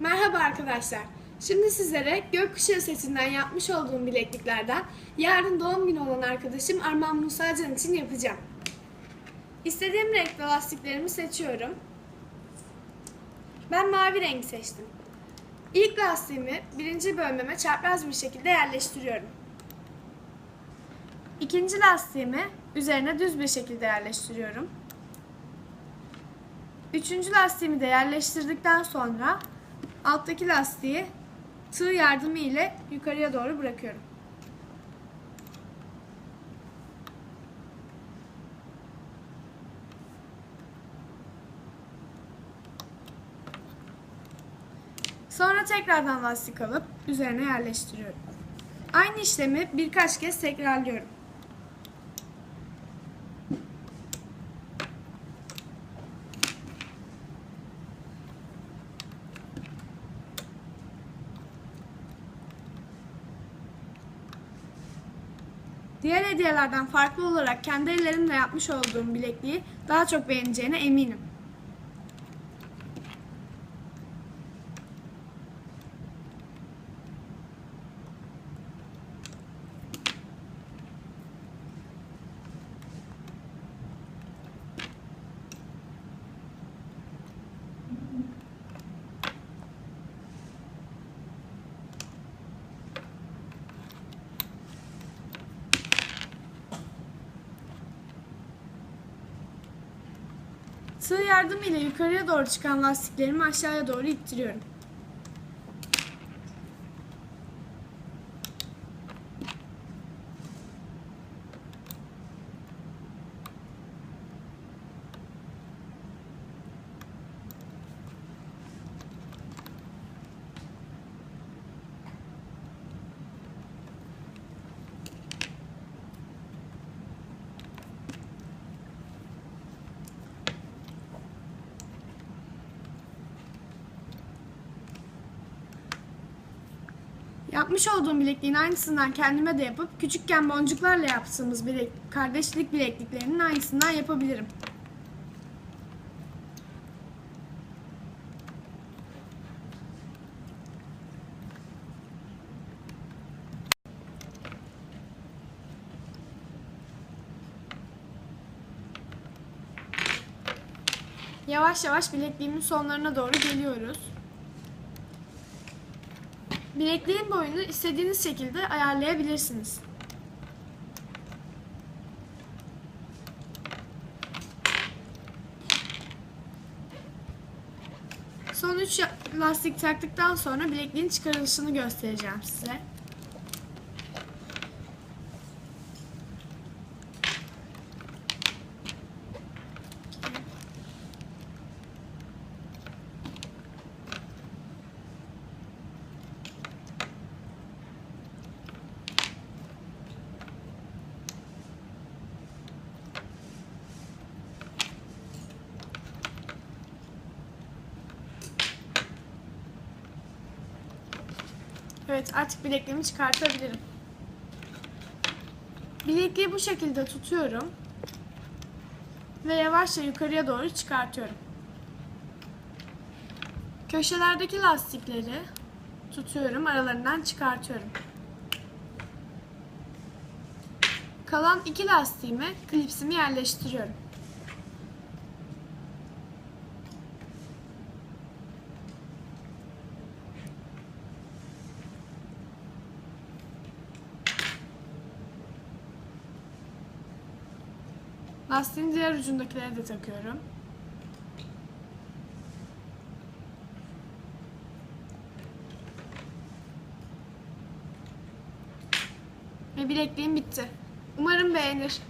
Merhaba arkadaşlar. Şimdi sizlere gökkuşağı sesinden yapmış olduğum bilekliklerden yarın doğum günü olan arkadaşım Arman Musacan için yapacağım. İstediğim renkte lastiklerimi seçiyorum. Ben mavi rengi seçtim. İlk lastiğimi birinci bölmeme çapraz bir şekilde yerleştiriyorum. İkinci lastiğimi üzerine düz bir şekilde yerleştiriyorum. Üçüncü lastiğimi de yerleştirdikten sonra alttaki lastiği tığ yardımı ile yukarıya doğru bırakıyorum. Sonra tekrardan lastik alıp üzerine yerleştiriyorum. Aynı işlemi birkaç kez tekrarlıyorum. Diğer hediyelerden farklı olarak kendi ellerimle yapmış olduğum bilekliği daha çok beğeneceğine eminim. Tığ yardımıyla yukarıya doğru çıkan lastiklerimi aşağıya doğru ittiriyorum. Yapmış olduğum bilekliğin aynısından kendime de yapıp küçükken boncuklarla yaptığımız bilek, kardeşlik bilekliklerinin aynısından yapabilirim. Yavaş yavaş bilekliğimin sonlarına doğru geliyoruz. Bilekliğin boyunu istediğiniz şekilde ayarlayabilirsiniz. Son 3 lastik taktıktan sonra bilekliğin çıkarılışını göstereceğim size. Evet artık bilekliğimi çıkartabilirim. Bilekliği bu şekilde tutuyorum. Ve yavaşça yukarıya doğru çıkartıyorum. Köşelerdeki lastikleri tutuyorum, aralarından çıkartıyorum. Kalan iki lastiğime klipsimi yerleştiriyorum. Lastiğin diğer ucundakileri de takıyorum. Ve bilekliğim bitti. Umarım beğenir.